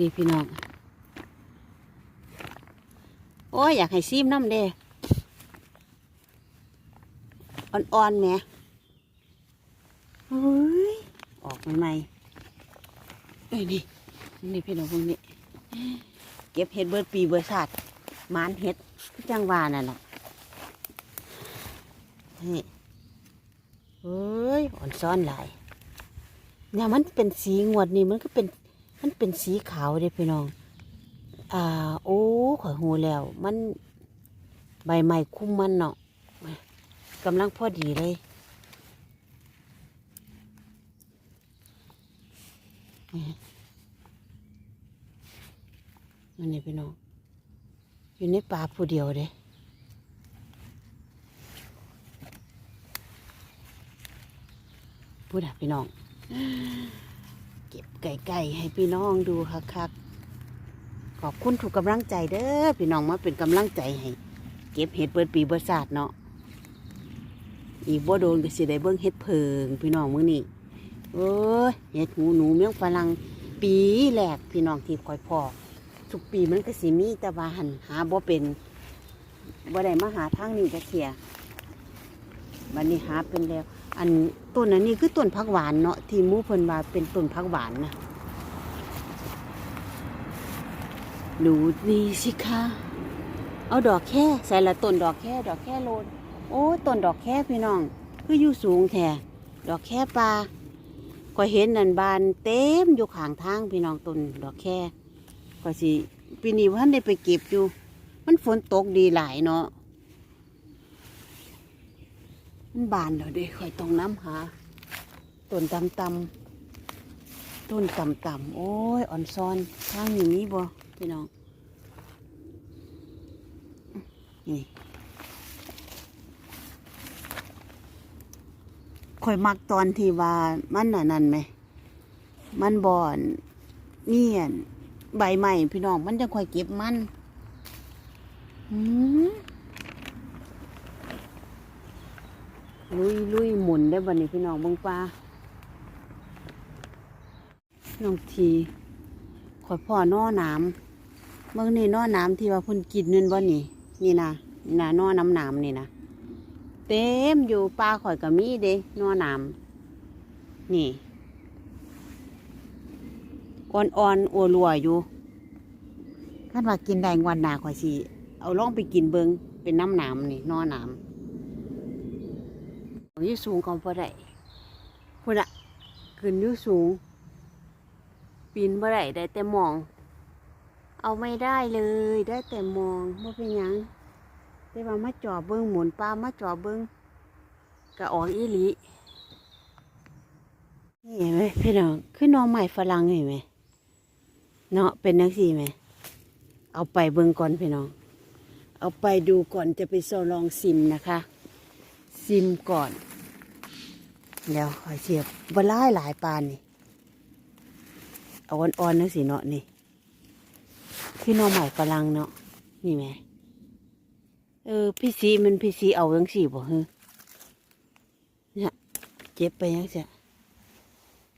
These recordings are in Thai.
ดีพี่น้อง โอ้ยอยากให้ซีมน้ำเด้อ่อนๆแหมเฮ้ยออกใหม่ๆเอ้ยนี่นี่พี่น้องพวกนี้ เก็บเห็ดเบิร์ดปีเบิร์ดชาติมานเห็ดจังหวานั่นแหละนี่เฮ้ยอ่อนซ้อนหลายเนี่ยมันเป็นสีงวดนี่มันก็เป็น มันเป็นสีขาวเด้พี่น้อง อ่า โอ้ข่อยหูแล้ว มัน ใบไม้คุ้มมันเนาะกำลังพอดีเลยอันนี้พี่น้อง อยู่ในป่าผู้เดียวเด้พูดอะพี่น้อง ก็บไก่ๆให้พี่น้องดูคักๆขอบคุณถูกกำลังใจเด้อพี่น้องมาเป็นกำลังใจให้เก็บเห็ดเปิดปีเบิดศาสตร์เนาะอีกบ่โดนก็สิได้เบิ่งเห็ดเพิงพี่น้องมื้อนี้โอ้ยเห็ดหูหนูเมียงฝรั่งปีแรกพี่น้องที่คอยพอทุกปีมันก็สิมีแต่ว่าหันหาบ่เป็นบ่ได้มาหาทางนี้จะเสียบัดนี้หาเป็นแล้ว อันต้นอันนี้คือต้นผักหวานเนาะที่มู่เพิ่นว่าเป็นต้นผักหวานนะดูดีสิคะเอาดอกแค่ใส่ละต้นดอกแค่ดอกแค่โลนโอ้ต้นดอกแค่พี่น้อง คืออยู่สูงแท้ดอกแค่ปลาก็เห็นนันบานเต็มอยู่ข้างทางพี่น้องต้นดอกแค่ก็สิปีนี้ว่าได้ไปเก็บอยู่ มันฝนตกดีหลายเนาะ มันบานแล้วเด้ค่อยต้องน้ำหาต้นตำตำต้นตำตำโอ้ยอ่อนซ้อนทางอย่างนี้บ่พี่น้องนี่ค่อยมักตอนที่ว่ามันน่ะนั่นไหม มันบอนเมียนใบใหม่พี่น้องมันจะค่อยเก็บมันอืม ลุยลุยหมุนได้บันนี้พี่น้องเบงปลาน้องทีขอยพ่อน่อน้ำเมื่อนี่น่อน้ำที่ว่าพุ่นกินนั่นบ่นี่ นี่นะนี่นะน่อน้ำน้ำนี่นะเต็มอยู่ปลาข่อยกับมีเด้น่อน้ำนี่อ่อนอ่อนอัวรัวอยู่คาดว่ากินได้งวันหนาข่อยสิเอาล่องไปกินเบิงเป็นน้ำน้ำนี่น่อน้ำ อยู่สูงก็บ่ได้พุ่นอะขึ้นอยู่สูง ปีนบ่ได้ได้แต่มอง เอาไม่ได้เลยได้แต่มองบ่เป็นหยังแต่ว่ามาจ่อเบิ้งหมุนปลามาจ่อเบิ้งก็ออกอีหลีนี่เห็นไหมพี่น้องคือน้องใหม่ฝรั่งเห็นไหมเนาะเป็นนักสี่ไหมเอาไปเบิ้งก่อนพี่น้อง เอาไปดูก่อนจะไปโซลองซิมนะคะ ซิมก่อนเดี๋ยวขอยเสียบบลายหลายปานนี่ เอาอ่อนๆนั่นสิเนาะนี่พี่น้องใหม่ฝรั่งเนาะนี่ไหมเออพี่สีมันพี่สีเอาจังสี่บ่เฮ้เนี่ยเจ็บไปยังเสีย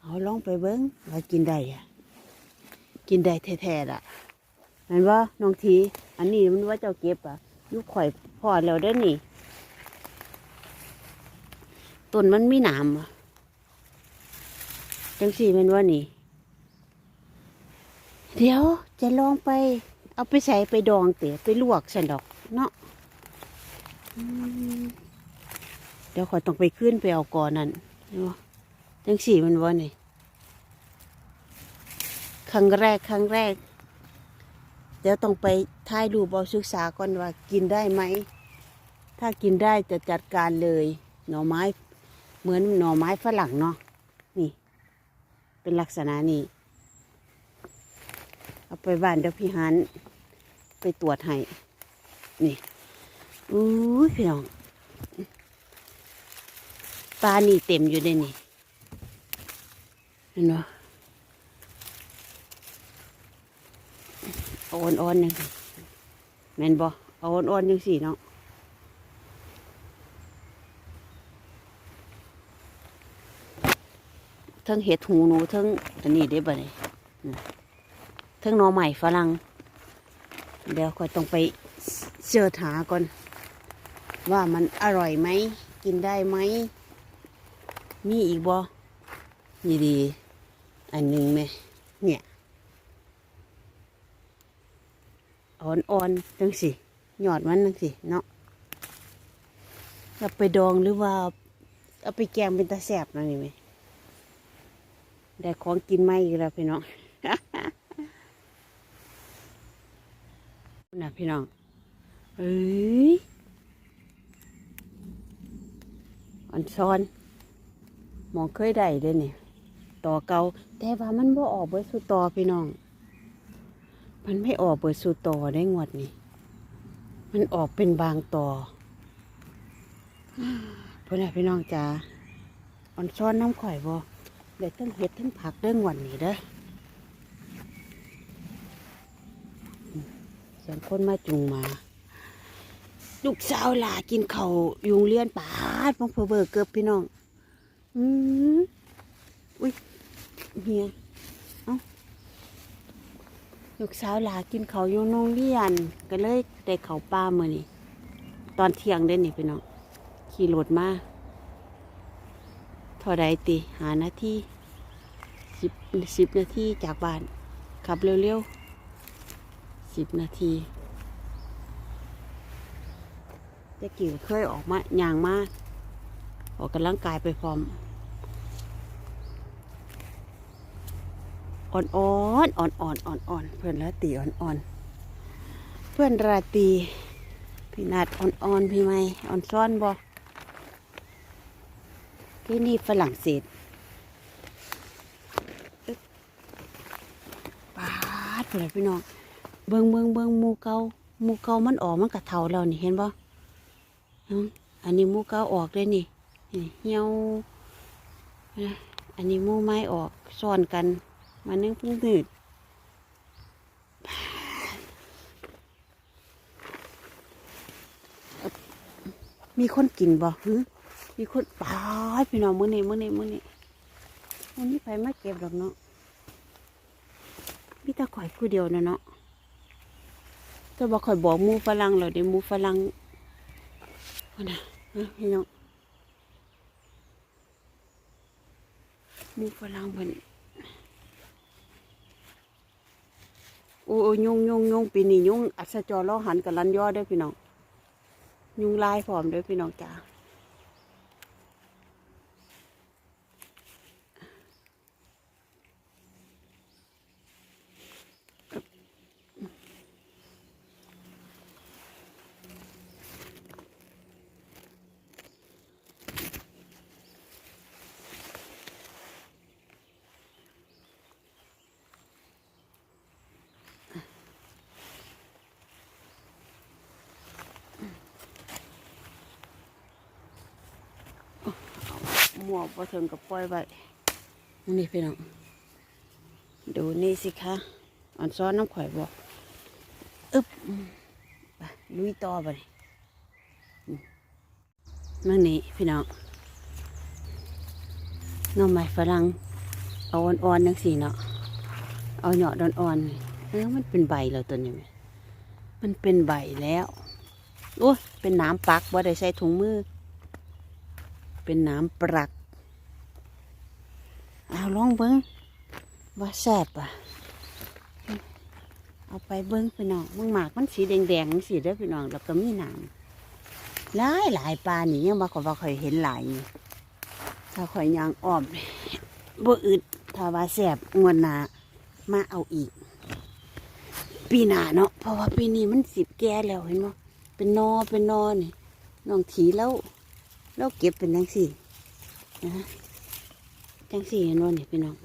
เอาลองไปเบิ้งว่ากินได้อะกินได้แท้ๆล่ะเห็นว่าน้องที อันนี้มันว่าเจ้าเก็บอะยุคข่อยพอแล้วเด้อนี่ ต้นมันมีหนามจังสี่มันว่านี่ เดี๋ยวจะลองไป เอาไปใส่ไปดองเต๋อไปลวกสันดอก เนาะเดี๋ยวขอยต้องไปขึ้นไปเอาก่อนนั่นจังสี่มันว่านี่ครั้งแรกครั้งแรก เดี๋ยวต้องไปถ่ายรูปเอาศึกษาก่อนว่ากินได้ไหม ถ้ากินได้จะจัดการเลย หน่อไม้ เหมือนหน่อไม้ฝรั่งเนาะนี่ เป็นลักษณะนี้ เอาไปบ้านเดี๋ยวพี่ฮันไปตรวจให้นี่อู้พี่น้องปลานี่เต็มอยู่ในนี่เห็นไหมอาอ่อนๆหนึ่งแม่นบ่เอาอ่อนๆนึงสีเนาะ ทั้งเห็ดหูหนูเทั้งอันนี้ได้บ่เนี่ยเทั้งหน่อใหม่ฝรั่งเดี๋ยวก็ต้องไปเสิร์ชหาก่อน ว่ามันอร่อยไหม กินได้ไหม มีอีกบ่นี่ดี อันหนึ่งไหมเนี่ยอ่อนๆจังสิหยอดมันจังสิเนาะเอาไปดองหรือว่า เอาไปแกงเป็นตาแสบนั่นนี่ไหม ได้ของกินไม่อีกแล้วพี่น้องนะพี่น้อง เอ้ยอันซ้อนมองเคยได้เด้นี่ต่อเกาแต่ว่ามันบ่ออกเบิดสุต่อพี่น้อง มันไม่ออกเบิดสุต่อได้งวดนี่มันออกเป็นบางต่อพ่อแม่พี่น้องจ๋าอันซ้อนน้ำข่อยบ่ เดี๋ยวทั้งเห็ดทั้งผักเด้องวดนี่เด้อสียงคนมาจุงมา ลูกสาวหลากินเขายุงเลียนปาดมองเพอเบอร์เกือบพี่น้อง อืมอุ้ยเฮียเอ้าลูกสาวหลากินเขายู่โรงเรียนก็เลยได้เขาปลาเมื่อนี่ตอนเที่ยงเด่นนี่พี่น้อง ขี่รถมา ท่าใดติหานาทีสิบสิบนาทีจากบ้านขับเร็วๆสิบนาทีจะกี่เคยออกมาย่างมาออกกำลังกายไปพร้อมอ่อนอ่อนอ่อนอ่อนอ่อนออนเพื่อนราตีอ่อนอ่อนเพื่อนราตีพี่นัดอ่อนอ่อนพี่ไม่อ่อนซ้อนบอก ที่นี่ฝรั่งเศสปาดเพื่อนพี่น้อง เบิงเบิงเบิงมูเกาหมูเกามันออกมันกะเทาแล้วนี่เห็นบ่อืมอันนี้มูเกาออกเลยนี่เหี่ยวอันนี้มูไม้ออกซ้อนกันมันนึงพิ่งนืดมีคนกินบ่หึ มีคนปาพี่น้องมื้อนี้มื้อนี้มื้อนี้วันนี้ไปมาเก็บดอกเนาะมีตาข่อยผู้เดียวนะเนาะก็บอกข่อยบอกมูฝรั่งเหลยเดี๋ยวมูฝรั่งว่านะพี่น้องมูฝรั่งเพิ่นโอ้ยยุงยุ่งยุ่งปีนี้ยุ่งอัศจรล้อหันกับลันยอเด้อพี่น้อง ยุ่งลายพร้อมด้อพี่น้องจ้า หมวกบ่ถึงกับปล่อยไว้นี่พี่น้องดูนี่สิคะอ่อนซ้อนน้ำข่อยบอกอึ๊บไปลุยต่อไปมื่อนี้พี่น้องหน้องไม้ฝรั่งเอาอ่อนๆนังสีเนาะเอาเหยาะอ่อนๆนี่เออมันเป็นใบแล้วตัวนี้แม่มันเป็นใบแล้วโอ้ยเป็นน้ำปักบ่ได้ใส่ถุงมือ เป็นน้ำปรัก เอาลองเบิ้งว่าแซ่บอะ เอาไปเบิ้งพี่น้องมังหมากมันสีแดงๆสีเด้อพี่น้องแล้วก็มีน้ำหลายหลายปลาหนี่ยังบ่ขอยว่าข่อยเห็นหลายถ้าข่อยยางอ้อมบ่อึดถ้าว่าแซ่บงวดหนามาเอาอีก ปีหน้าเนาะเพราะว่าปีนี้มันสิบแก่แล้วเห็นบ่เป็นนอเป็นนอนี่น้องถีแล้ว เราเก็บเป็นจังสี่นะจังสี่เห็นว่านี่พี่น้อง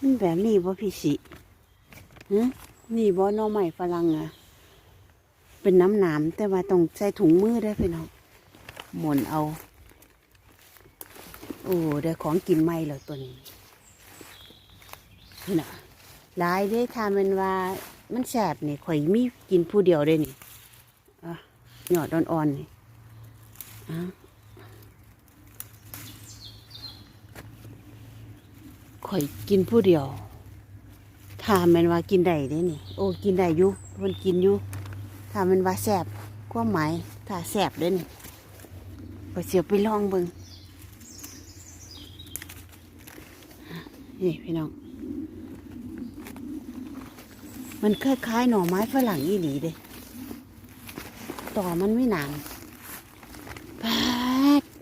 มันแบบนี้บ่พี่สิฮะนี่บ่หน้อใหม่ฝรั่งอะเป็นน้ำหนามแต่ว่าต้องใส่ถุงมือได้พี่น้องหมุนเอา โอ้ได้ของกินใหม่แล้วตัวนี้นี่นะหลายเด้ทานมันว่ามันแสบนี่ข่อยมีกินผู้เดียวได้นี่อะหยอดอ่อนๆนี่ ข่อยกินผู้เดียวถาแมันว่ากินได้เด้นี่ โอ้กินได้อยู่มันกินอยู่ถามันว่าแสบความหมายถ้าแสบเด้นี่ก็เสียวไปลองเบิ่งนี่พี่น้อง มันคล้ายๆหน่อไม้ฝรั่งอีหลีเด้ต่อมันไม่หนาม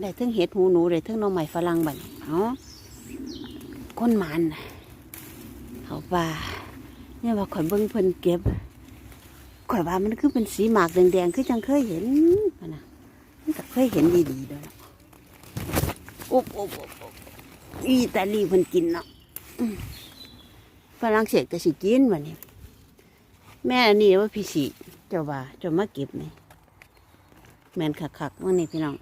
ได้ทั้งเห็ดหูหนูได้ทั้งน่อไม้ฝรั่งบัดนี้เอาก้นมันเขาป่าเนี่ยว่าข่อยเบิ่งเพิ่นเก็บข่อยว่ามันคือเป็นสีหมากแดงๆคือจังเคยเห็นพะนะมันก็เคยเห็นดีๆด้อเนาะอุ๊บอุ๊บอุ๊บอุ๊บอีตาลีเพิ่นกินเนาะฝรั่งเศสก็สิกินบัดนี้แม่อันนี้ว่าพี่สีเจ้าว่าเจ้ามาเก็บไหมแมนคักๆว่านี่พี่น้อง